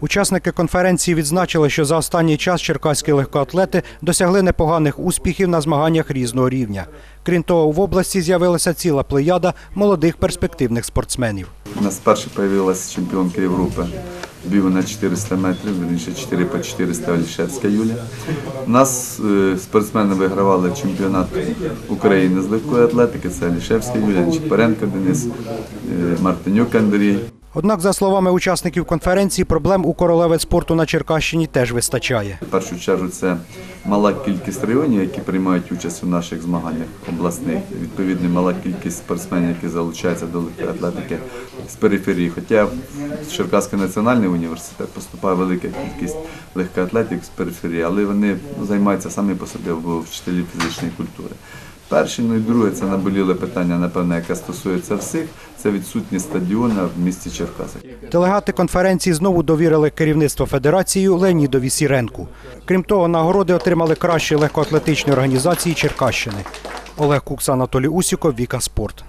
Учасники конференції відзначили, що за останній час черкаські легкоатлети досягли непоганих успіхів на змаганнях різного рівня. Крім того, в області з'явилася ціла плеяда молодих перспективних спортсменів. У нас вперше появилась чемпіонка Європи бігу на 400 метрів, вірніше 4 по 400 Олішевська Юля. У нас е, спортсмени вигравали чемпіонат України з легкої атлетики. Це Олішевська Юля, Чепаренко Денис, е, Мартинюк Андрій. Однак, за словами учасників конференції, проблем у королеви спорту на Черкащині теж вистачає. В першу чергу це мала кількість районів, які приймають участь у наших змаганнях обласних. Відповідно, мала кількість спортсменів, які залучаються до легкої атлетики з периферії. Хоча в Черкаський національний університет поступає велика кількість легкоатлетів з периферії, але вони займаються самі по собі вчителі фізичної культури. Перше, ну і друге, це наболіле питання, напевне, яке стосується всіх, це відсутність стадіона в місті Черкаси. Делегати конференції знову довірили керівництво федерації Леонідові Сіренку. Крім того, нагороди отримали кращі легкоатлетичні організації Черкащини. Олег Кукс, Анатолій Усіков, Віка Спорт.